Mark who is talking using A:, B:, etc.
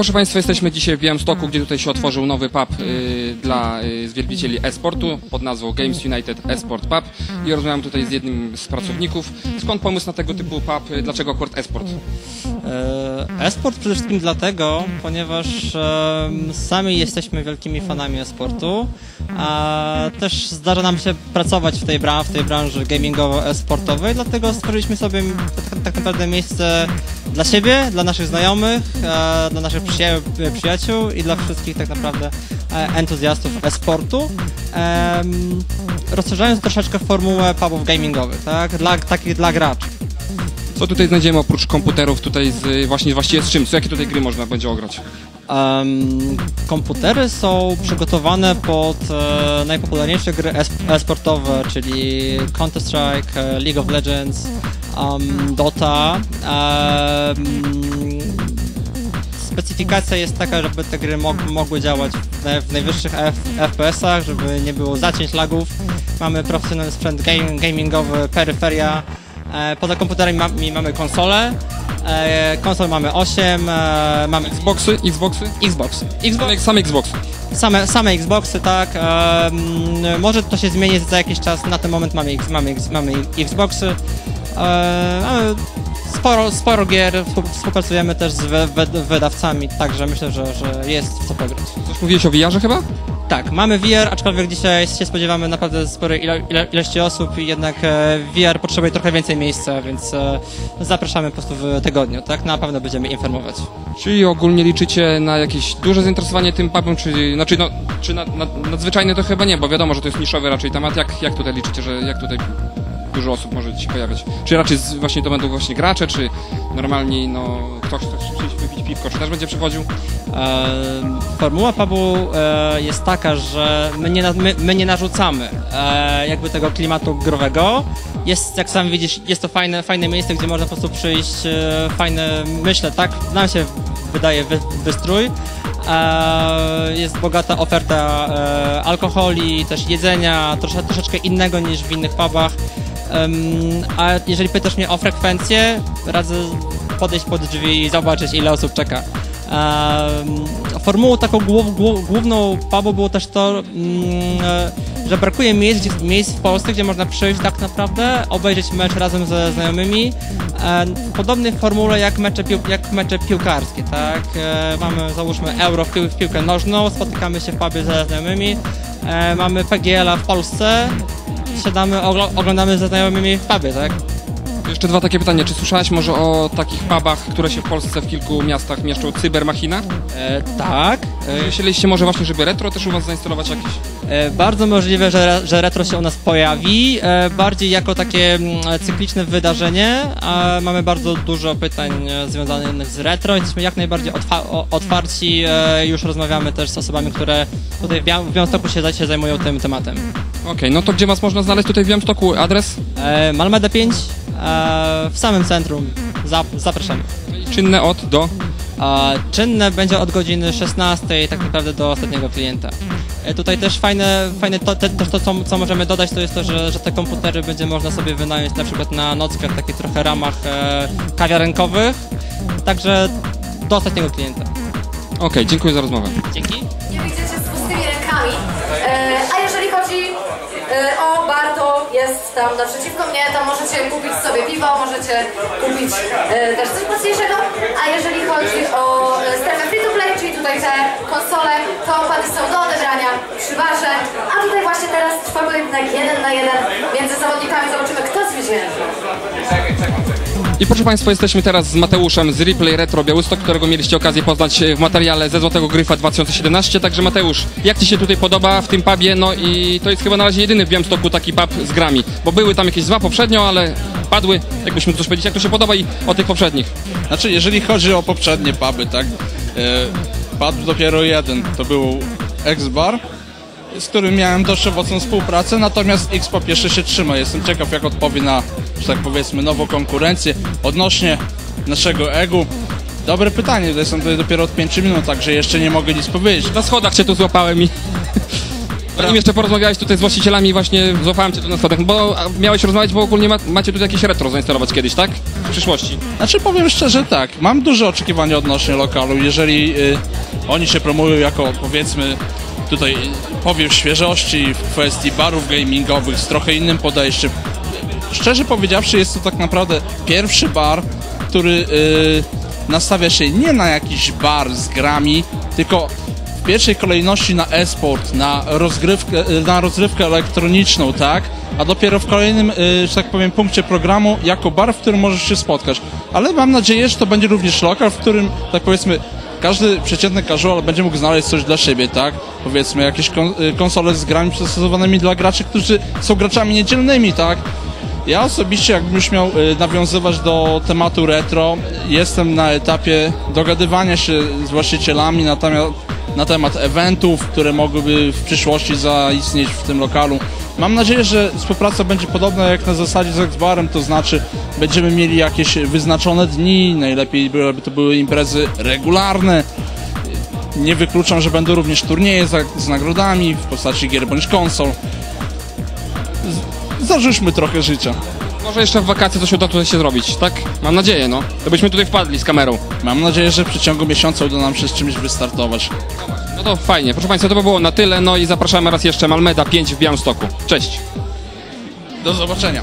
A: proszę Państwa, jesteśmy dzisiaj w Białymstoku, gdzie tutaj się otworzył nowy pub y, dla y, zwielbicieli e-sportu pod nazwą Games United Esport Pub i rozmawiam tutaj z jednym z pracowników. Skąd pomysł na tego typu pub? Y, Dlaczego akurat e-sport?
B: E, E-sport przede wszystkim dlatego, ponieważ sami jesteśmy wielkimi fanami e-sportu, a też zdarza nam się pracować w tej, bran- w tej branży gamingowo-e-sportowej, dlatego stworzyliśmy sobie tak, tak naprawdę miejsce dla siebie, dla naszych znajomych, e, dla naszych przyja- przyjaciół i dla wszystkich tak naprawdę e, entuzjastów e-sportu. Rozszerzając troszeczkę formułę pubów gamingowych, tak? Dla, takich dla graczy.
A: Co tutaj znajdziemy oprócz komputerów tutaj z, właśnie właściwie z czym? Co jakie tutaj gry można będzie ograć?
B: Em, komputery są przygotowane pod e, najpopularniejsze gry es- e-sportowe, czyli Counter-Strike, e, League of Legends, em, Dota. Em, specyfikacja jest taka, żeby te gry mog- mogły działać w, naj- w najwyższych FPS-ach, żeby nie było zacięć lagów. Mamy profesjonalny sprzęt game- gamingowy, peryferia. E, poza komputerami ma- mamy konsole. E, konsol mamy 8, e, mamy
A: Xboxy? Xboxy?
B: Xbox. Xbox
A: Same, Xboxy.
B: same, same Xboxy, tak. em, może to się zmieni za jakiś czas. Na ten moment mamy, mamy, mamy Xboxy. E, ale sporo, sporo gier. Współ- Współpracujemy też z wy, wy, wydawcami, także myślę, że, że jest w co pograć.
A: Coś mówiłeś o VR-ze chyba?
B: Tak, mamy VR, aczkolwiek dzisiaj się spodziewamy naprawdę sporej ilo, ilo, ilości osób i jednak e, VR potrzebuje trochę więcej miejsca, więc e, zapraszamy po prostu w tygodniu, tak? Na pewno będziemy informować.
A: Czyli ogólnie liczycie na jakieś duże zainteresowanie tym pubem, czy, znaczy no, czy na, na, nadzwyczajne to chyba nie, bo wiadomo, że to jest niszowy raczej temat. Jak, jak tutaj liczycie, że jak tutaj dużo osób może się pojawiać? Czy raczej z, właśnie to będą właśnie gracze, czy normalni, no, ktoś chce przyjść wypić piwko, czy też będzie przychodził?
B: E, Formuła pubu e, jest taka, że my nie, my, my nie narzucamy e, jakby tego klimatu growego. Jest, jak sam widzisz, jest to fajne, fajne miejsce, gdzie można po prostu przyjść, e, fajne, myślę, tak, nam się wydaje wy, wystrój. E, jest bogata oferta e, alkoholi, też jedzenia, trosze, troszeczkę innego niż w innych pubach. A jeżeli pytasz mnie o frekwencję, radzę podejść pod drzwi i zobaczyć, ile osób czeka. Formułą taką głów, głów, główną pubu było też to, mm, że brakuje miejsc, miejsc w Polsce, gdzie można przyjść tak naprawdę, obejrzeć mecz razem ze znajomymi. W podobnej formule jak mecze, pił, jak mecze piłkarskie, tak? E, mamy załóżmy euro w, pił, w piłkę nożną, spotykamy się w pubie ze znajomymi. E, mamy PGL-a w Polsce, siadamy, oglo- oglądamy ze znajomymi w pubie, tak?
A: Jeszcze dwa takie pytania. Czy słyszałaś może o takich pubach, które się w Polsce w kilku miastach mieszczą? Cybermachina?
B: E, tak. E,
A: Myśleliście może właśnie, żeby retro też u was zainstalować jakieś?
B: E, Bardzo możliwe, że, że retro się u nas pojawi, e, bardziej jako takie mm, cykliczne wydarzenie. Mamy bardzo dużo pytań e, związanych z retro. Jesteśmy jak najbardziej otwarci. e, Już rozmawiamy też z osobami, które tutaj w Biał- w Białymstoku się, się zajmują tym tematem.
A: Okej, no to gdzie was można znaleźć tutaj w Białymstoku? Adres?
B: E, Malmeda 5 e, w samym centrum. Zap- Zapraszamy.
A: Czynne od do?
B: A czynne będzie od godziny 16 tak naprawdę do ostatniego klienta. E, Tutaj też fajne, fajne to, te, też to co, co możemy dodać, to jest to, że, że te komputery będzie można sobie wynająć na przykład na nockę w takich trochę ramach e, kawiarenkowych. Także do ostatniego klienta.
A: Okej, dziękuję za rozmowę.
B: Dzięki.
C: Jest tam naprzeciwko mnie, tam możecie kupić sobie piwo, możecie kupić e, też coś mocniejszego. A jeżeli chodzi o e, strefę free to play, czyli tutaj te konsole, to opłaty są do odebrania przy barze. A tutaj właśnie teraz trwa pojedynek jeden na jeden między zawodnikami. Zobaczymy, kto zwycięży.
A: I proszę Państwa, jesteśmy teraz z Mateuszem z Replay Retro Białystok, którego mieliście okazję poznać w materiale ze Złotego Gryfa 2017. Także Mateusz, jak Ci się tutaj podoba w tym pubie? No i to jest chyba na razie jedyny w Białymstoku taki pub z grami, bo były tam jakieś dwa poprzednio, ale padły. Jakbyśmy coś powiedzieć, jak to się podoba i o tych poprzednich.
D: Znaczy, jeżeli chodzi o poprzednie puby, tak, e, padł dopiero jeden, to był X-Bar, z którym miałem dość owocną współpracę, natomiast X-Pop jeszcze się trzyma. Jestem ciekaw, jak odpowie na, że tak powiedzmy, nową konkurencję. Odnośnie naszego egu, dobre pytanie, jestem tutaj dopiero od 5 minut, także jeszcze nie mogę nic powiedzieć.
A: Na schodach Cię tu złapałem i... Zanim jeszcze porozmawiałeś tutaj z właścicielami, właśnie złapałem cię tu na schodach, bo miałeś rozmawiać, bo ogólnie ma, macie tutaj jakieś retro zainstalować kiedyś, tak? W przyszłości.
D: Znaczy powiem szczerze tak, mam duże oczekiwania odnośnie lokalu. Jeżeli y, oni się promują jako powiedzmy tutaj powiew świeżości w kwestii barów gamingowych z trochę innym podejściem. Szczerze powiedziawszy jest to tak naprawdę pierwszy bar, który y, nastawia się nie na jakiś bar z grami, tylko w pierwszej kolejności na e-sport, na rozgrywkę, na rozrywkę elektroniczną, tak? A dopiero w kolejnym, y, że tak powiem, punkcie programu jako bar, w którym możesz się spotkać. Ale mam nadzieję, że to będzie również lokal, w którym, tak powiedzmy, każdy przeciętny casual będzie mógł znaleźć coś dla siebie, tak? Powiedzmy, jakieś kon- y, konsole z grami przystosowanymi dla graczy, którzy są graczami niedzielnymi, tak? Ja osobiście, jakbym już miał y, nawiązywać do tematu retro, jestem na etapie dogadywania się z właścicielami na temat, na temat eventów, które mogłyby w przyszłości zaistnieć w tym lokalu. Mam nadzieję, że współpraca będzie podobna jak na zasadzie z Xbarem, to znaczy będziemy mieli jakieś wyznaczone dni, najlepiej byłyby to były imprezy regularne. Nie wykluczam, że będą również turnieje z nagrodami w postaci gier bądź konsol. Zarzućmy trochę życia.
A: Może jeszcze w wakacje coś uda tutaj się zrobić, tak? Mam nadzieję, no. To byśmy tutaj wpadli z kamerą.
D: Mam nadzieję, że w przeciągu miesiąca uda nam się z czymś wystartować.
A: No to fajnie. Proszę Państwa, to by było na tyle, no i zapraszamy raz jeszcze Malmeda 5 w Białymstoku. Cześć.
D: Do zobaczenia.